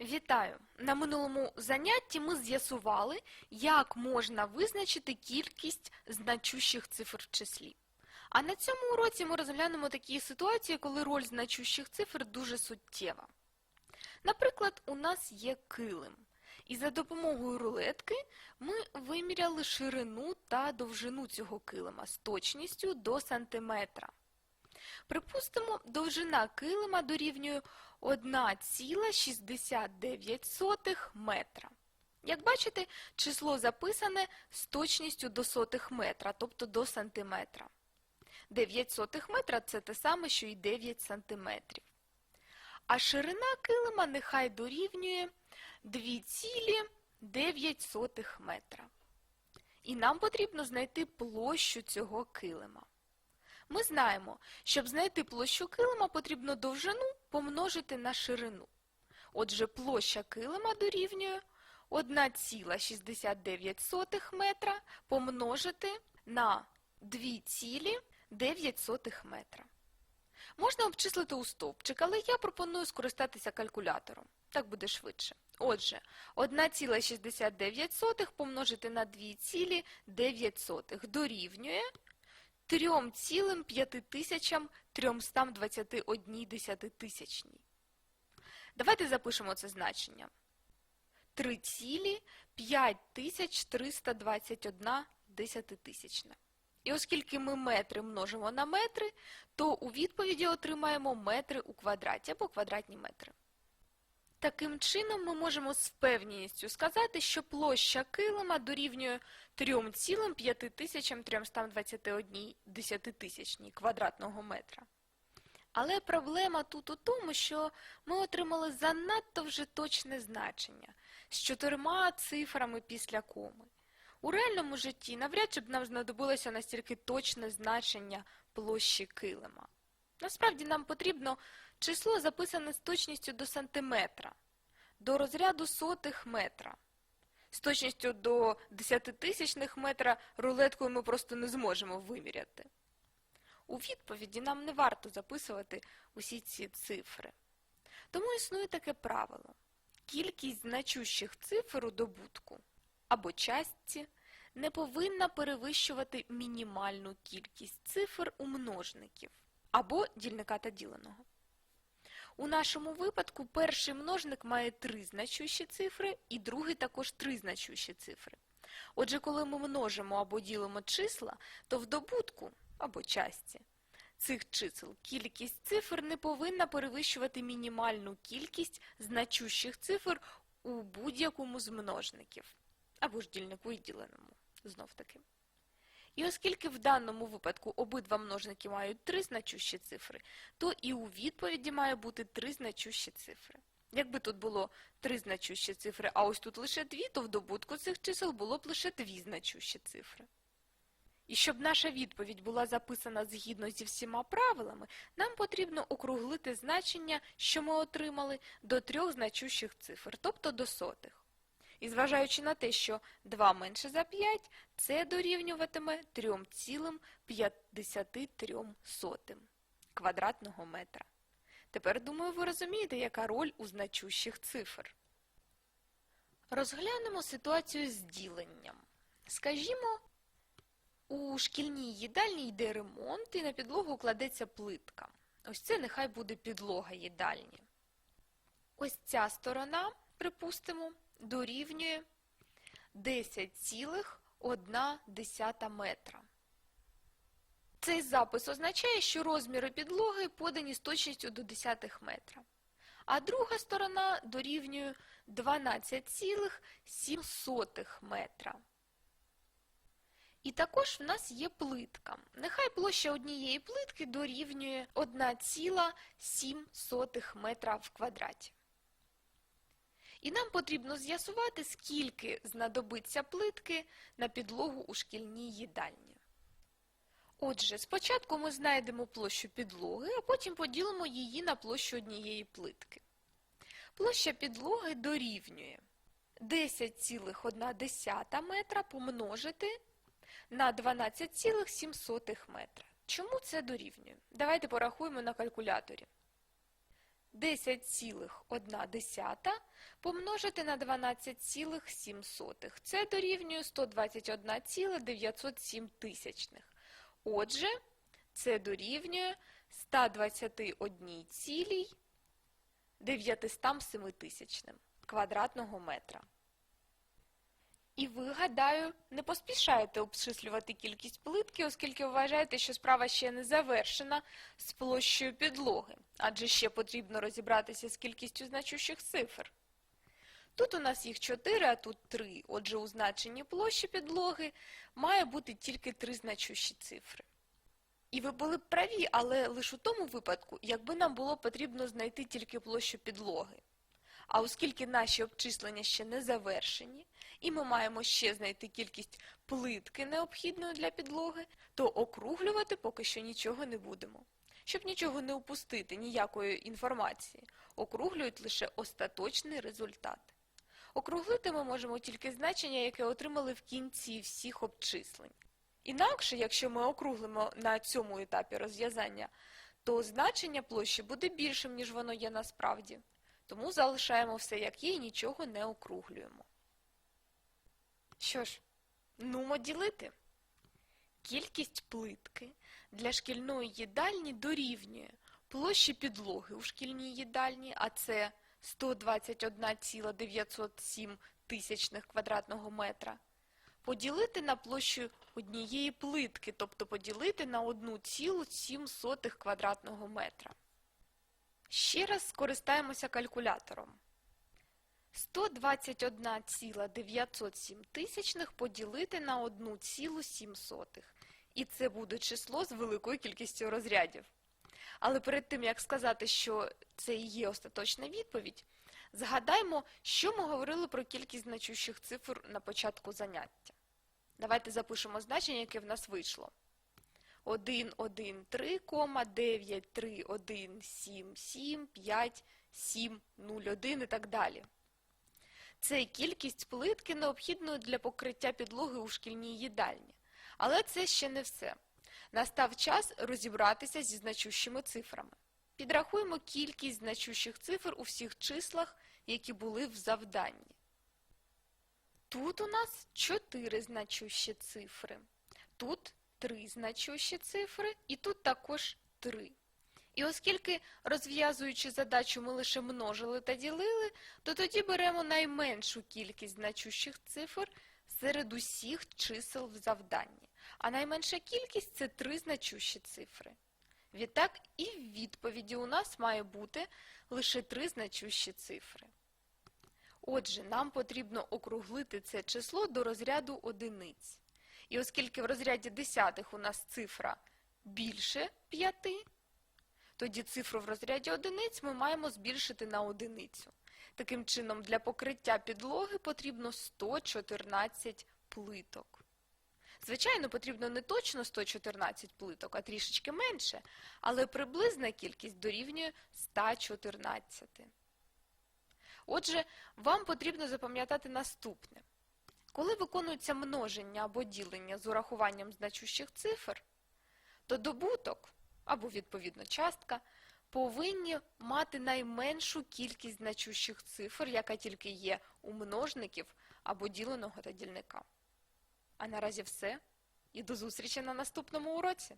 Вітаю! На минулому занятті ми з'ясували, як можна визначити кількість значущих цифр в числі. А на цьому уроці ми розглянемо такі ситуації, коли роль значущих цифр дуже суттєва. Наприклад, у нас є килим, і за допомогою рулетки ми виміряли ширину та довжину цього килима з точністю до сантиметра. Припустимо, довжина килима дорівнює 1,69 метра. Як бачите, число записане з точністю до сотих метра, тобто до сантиметра. 9 сотих метра – це те саме, що і 9 сантиметрів. А ширина килима нехай дорівнює 2,9 метра. І нам потрібно знайти площу цього килима. Ми знаємо, щоб знайти площу килима, потрібно довжину помножити на ширину. Отже, площа килима дорівнює 1,69 метра помножити на 2,9 метра. Можна обчислити у стовпчик, але я пропоную скористатися калькулятором. Так буде швидше. Отже, 1,69 помножити на 2,9 дорівнює 3,5321 десятитисячній. Давайте запишемо це значення. 3,5321 десятитисячна. І оскільки ми метри множимо на метри, то у відповіді отримаємо метри у квадраті або квадратні метри. Таким чином ми можемо з впевненістю сказати, що площа килима дорівнює 3,5321 десятитисячній квадратного метра. Але проблема тут у тому, що ми отримали занадто вже точне значення з чотирма цифрами після коми. У реальному житті навряд чи б нам знадобилося настільки точне значення площі килима. Насправді нам потрібно число записане з точністю до сантиметра, до розряду сотих метра. З точністю до десятитисячних метра рулеткою ми просто не зможемо виміряти. У відповіді нам не варто записувати усі ці цифри. Тому існує таке правило. Кількість значущих цифр у добутку або частці не повинна перевищувати мінімальну кількість цифр у множників або дільника та діленого. У нашому випадку перший множник має три значущі цифри і другий також три значущі цифри. Отже, коли ми множимо або ділимо числа, то в добутку або частці цих чисел кількість цифр не повинна перевищувати мінімальну кількість значущих цифр у будь-якому з множників або ж дільнику і знов таки. І оскільки в даному випадку обидва множники мають три значущі цифри, то і у відповіді має бути три значущі цифри. Якби тут було три значущі цифри, а ось тут лише дві, то в добутку цих чисел було б лише дві значущі цифри. І щоб наша відповідь була записана згідно зі всіма правилами, нам потрібно округлити значення, що ми отримали, до трьох значущих цифр, тобто до сотих. І зважаючи на те, що 2 менше за 5, це дорівнюватиме 3,53 квадратного метра. Тепер, думаю, ви розумієте, яка роль у значущих цифр. Розглянемо ситуацію з діленням. Скажімо, у шкільній їдальні йде ремонт і на підлогу кладеться плитка. Ось це нехай буде підлога їдальні. Ось ця сторона, припустимо, дорівнює 10,1 метра. Цей запис означає, що розміри підлоги подані з точністю до десятих метра. А друга сторона дорівнює 12,7 метра. І також в нас є плитка. Нехай площа однієї плитки дорівнює 1,7 метра в квадраті. І нам потрібно з'ясувати, скільки знадобиться плитки на підлогу у шкільній їдальні. Отже, спочатку ми знайдемо площу підлоги, а потім поділимо її на площу однієї плитки. Площа підлоги дорівнює 10,1 метра помножити на 12,7 метра. Чому це дорівнює? Давайте порахуємо на калькуляторі. 10,1 помножити на 12,7. Це дорівнює 121,907 тисячних. Отже, це дорівнює 121,907 тисячним квадратного метра. І ви, гадаю, не поспішаєте обчислювати кількість плитки, оскільки вважаєте, що справа ще не завершена з площею підлоги, адже ще потрібно розібратися з кількістю значущих цифр. Тут у нас їх 4, а тут 3, отже у значенні площі підлоги має бути тільки 3 значущі цифри. І ви були б праві, але лише у тому випадку, якби нам було потрібно знайти тільки площу підлоги. А оскільки наші обчислення ще не завершені, і ми маємо ще знайти кількість плитки необхідної для підлоги, то округлювати поки що нічого не будемо. Щоб нічого не упустити, ніякої інформації, округлюють лише остаточний результат. Округлити ми можемо тільки значення, яке отримали в кінці всіх обчислень. Інакше, якщо ми округлимо на цьому етапі розв'язання, то значення площі буде більшим, ніж воно є насправді. Тому залишаємо все як є і нічого не округлюємо. Що ж, нумо ділити. Кількість плитки для шкільної їдальні дорівнює площі підлоги у шкільній їдальні, а це 121,907 тисячних квадратного метра, поділити на площу однієї плитки, тобто поділити на 1,7 квадратного метра. Ще раз скористаємося калькулятором. 121,907 тисячних поділити на 1,7. І це буде число з великою кількістю розрядів. Але перед тим, як сказати, що це і є остаточна відповідь, згадаймо, що ми говорили про кількість значущих цифр на початку заняття. Давайте запишемо значення, яке в нас вийшло. 1, 1, 3, 9, 3, 1, 7, 7, 5, 7, 0, 1 і так далі. Це кількість плитки необхідної для покриття підлоги у шкільній їдальні. Але це ще не все. Настав час розібратися зі значущими цифрами. Підрахуємо кількість значущих цифр у всіх числах, які були в завданні. Тут у нас 4 значущі цифри. Тут 3 значущі цифри і тут також 3. І оскільки, розв'язуючи задачу, ми лише множили та ділили, то тоді беремо найменшу кількість значущих цифр серед усіх чисел в завданні. А найменша кількість – це 3 значущі цифри. Відтак і в відповіді у нас має бути лише 3 значущі цифри. Отже, нам потрібно округлити це число до розряду одиниць. І оскільки в розряді десятих у нас цифра більше 5, тоді цифру в розряді одиниць ми маємо збільшити на одиницю. Таким чином, для покриття підлоги потрібно 114 плиток. Звичайно, потрібно не точно 114 плиток, а трішечки менше, але приблизна кількість дорівнює 114. Отже, вам потрібно запам'ятати наступне. Коли виконується множення або ділення з урахуванням значущих цифр, то добуток, або відповідно частка, повинні мати найменшу кількість значущих цифр, яка тільки є у множників або діленого та дільника. А наразі все. І до зустрічі на наступному уроці!